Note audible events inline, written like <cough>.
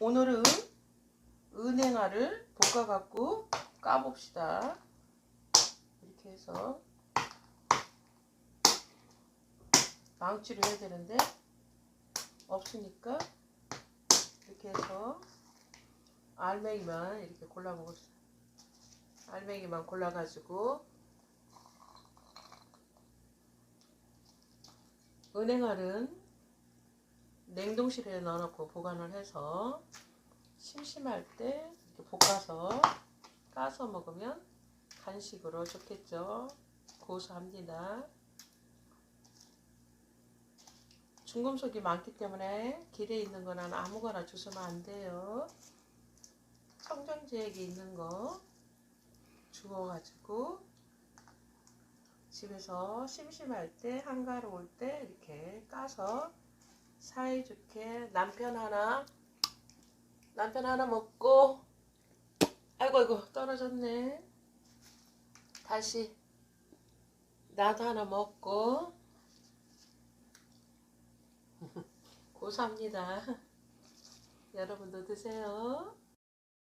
오늘은 은행알을 볶아갖고 까봅시다. 이렇게 해서 망치를 해야 되는데 없으니까 이렇게 해서 알맹이만 이렇게 골라 먹었어요. 알맹이만 골라가지고 은행알은 냉동실에 넣어놓고 보관을 해서 심심할 때 이렇게 볶아서 까서 먹으면 간식으로 좋겠죠. 고소합니다. 중금속이 많기 때문에 길에 있는 거는 아무거나 주시면 안 돼요. 청정지역에 있는 거 주워가지고 집에서 심심할 때 한가로 올때 이렇게 까서 사이좋게 남편 하나 남편 하나 먹고. 아이고 아이고 떨어졌네. 다시. 나도 하나 먹고. <laughs> 고소합니다. <laughs> 여러분도 드세요